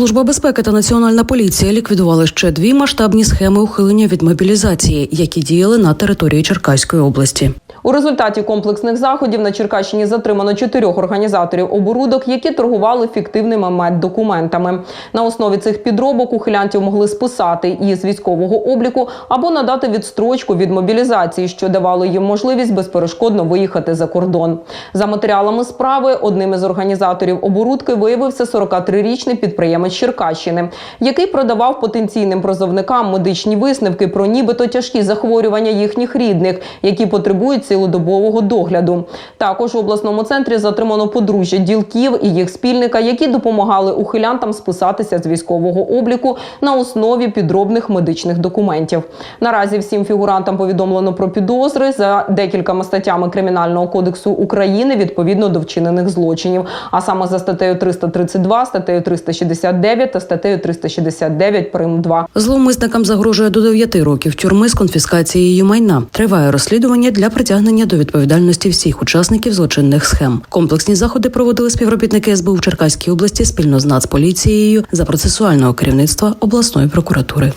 Служба безпеки та національна поліція ліквідували ще дві масштабні схеми ухилення від мобілізації, які діяли на території Черкаської області. У результаті комплексних заходів на Черкащині затримано чотирьох організаторів оборудок, які торгували фіктивними меддокументами. На основі цих підробок ухилянтів могли списати із військового обліку або надати відстрочку від мобілізації, що давало їм можливість безперешкодно виїхати за кордон. За матеріалами справи одним із організаторів оборудки виявився 43-річний підприємець Черкащини, який продавав потенційним прозовникам медичні висновки про нібито тяжкі захворювання їхніх рідних, які потребують цілодобового догляду. Також в обласному центрі затримано подружжя ділків і їх спільника, які допомагали ухилянтам списатися з військового обліку на основі підробних медичних документів. Наразі всім фігурантам повідомлено про підозри за декількома статтями Кримінального кодексу України відповідно до вчинених злочинів, а саме за статтею 332, статтею 369 та статтею 369 прим. 2. Зловмисникам загрожує до 9 років тюрми з конфіскацією майна. Триває розслідування для притягнення до відповідальності всіх учасників злочинних схем. Комплексні заходи проводили співробітники СБУ в Черкаській області спільно з Нацполіцією за процесуального керівництва обласної прокуратури.